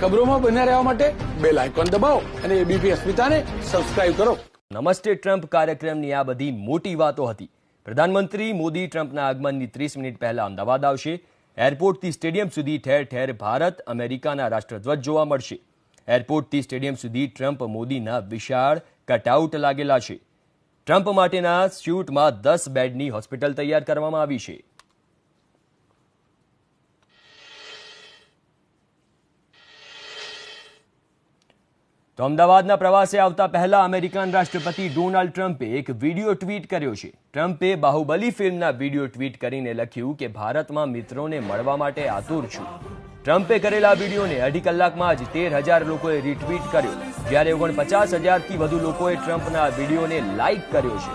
ખબરોમાં બન્યા રહેવા માટે બેલ આઇકોન દબાવો અને એબીપી અસ્મિતાને સબસ્ક્રાઇબ કરો. નમસ્તે ટ્રમ્પ કાર્યક્રમની આ બધી મોટી વાતો હતી. પ્રધાનમંત્રી મોદી ટ્રમ્પના આગમનની ત્રીસ મિનિટ પહેલા અમદાવાદ આવશે. એરપોર્ટથી સ્ટેડિયમ સુધી ઠેર ઠેર ભારત, અમેરિકાના રાષ્ટ્રધ્વજ જોવા મળશે. એરપોર્ટથી સ્ટેડિયમ સુધી ટ્રમ્પ મોદીના વિશાળ કટઆઉટ લાગેલા છે. ટ્રમ્પ માટેના સ્યુટમાં દસ બેડની હોસ્પિટલ તૈયાર કરવામાં આવી છે. તો અમદાવાદના પ્રવાસે આવતા પહેલા અમેરિકન રાષ્ટ્રપતિ ડોનાલ્ડ ટ્રમ્પે એક વીડિયો ટ્વીટ કર્યો છે. ટ્રમ્પે બાહુબલી ફિલ્મના વીડિયો ટ્વીટ કરીને લખ્યું કે, ભારતમાં મિત્રોને મળવા માટે આતુર છું. ટ્રમ્પે કરેલા વિડીયોને અઢી કલાકમાં જ તેર હજાર લોકોએ રીટ્વીટ કર્યો, જ્યારે ઓગણપચાસ હજારથી વધુ લોકોએ ટ્રમ્પના વિડીયોને લાઇક કર્યો છે.